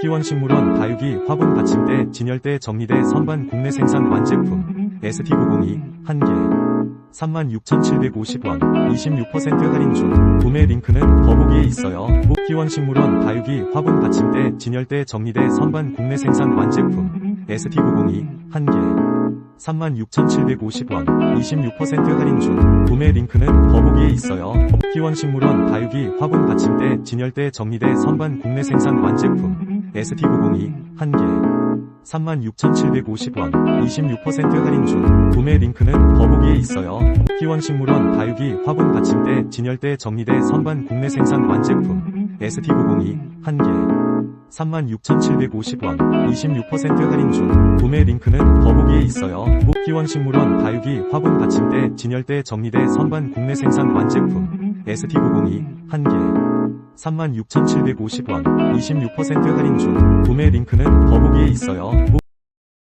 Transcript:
복귀원 식물원 다육이 화분 받침대 진열대 정리대 선반 국내 생산 완제품 ST902 1개 36,750원 26% 할인 중 구매 링크는 더보기에 있어요. 복귀원 식물원 다육이 화분 받침대 진열대 정리대 선반 국내 생산 완제품 ST902 1개 36,750원 26% 할인 중 구매 링크는 더보기에 있어요. 복귀원 식물원 다육이 화분 받침대 진열대 정리대 선반 국내 생산 완제품 ST902 1개 36,750원 26% 할인 중 구매 링크는 더보기에 있어요. 복귀원 식물원 다육이 화분 받침대 진열대 정리대 선반 국내 생산 완제품 ST902 1개 36,750원 26% 할인 중 구매 링크는 더보기에 있어요. 복귀원 식물원 다육이 화분 받침대 진열대 정리대 선반 국내 생산 완제품 ST902 1개 36,750원 26% 할인 중 구매 링크는 더보기에 있어요.